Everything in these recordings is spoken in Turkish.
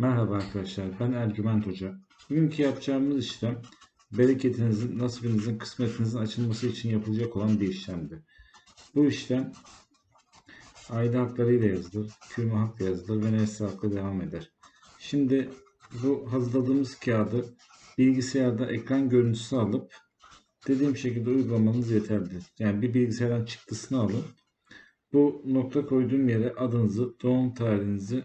Merhaba arkadaşlar, ben Ercüment Hoca. Bugünkü yapacağımız işlem bereketinizin, nasibinizin, kısmetinizin açılması için yapılacak olan bir işlemdir. Bu işlem aile haklarıyla yazılır, kürme hakla yazılır ve nesli hakla devam eder. Şimdi bu hazırladığımız kağıdı bilgisayarda ekran görüntüsü alıp dediğim şekilde uygulamanız yeterlidir. Yani bir bilgisayardan çıktısını alın. Bu nokta koyduğum yere adınızı, doğum tarihinizi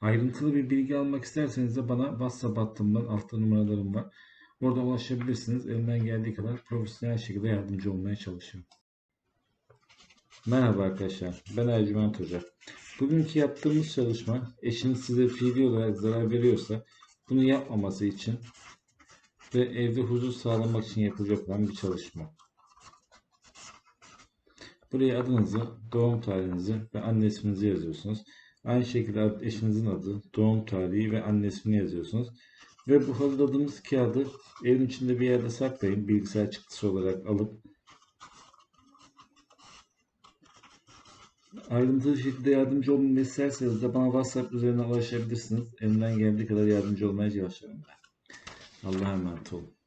Ayrıntılı bir bilgi almak isterseniz de bana WhatsApp hattımdan altta numaralarım var. Orada ulaşabilirsiniz. Elimden geldiği kadar profesyonel şekilde yardımcı olmaya çalışıyorum. Merhaba arkadaşlar. Ben Ercüment Hoca. Bugünkü yaptığımız çalışma eşiniz size fiili olarak zarar veriyorsa bunu yapmaması için ve evde huzur sağlamak için yapılacak olan bir çalışma. Buraya adınızı, doğum tarihinizi ve anne isminizi yazıyorsunuz. Aynı şekilde eşinizin adı, doğum tarihi ve anne ismini yazıyorsunuz. Ve bu hazırladığımız kağıdı evin içinde bir yerde saklayın. Bilgisayar çıktısı olarak alıp ayrıntılı şekilde yardımcı olmamı isterseniz de bana WhatsApp üzerinden ulaşabilirsiniz. Elimden geldiği kadar yardımcı olmaya çalışıyorum ben. Allah'a emanet olun.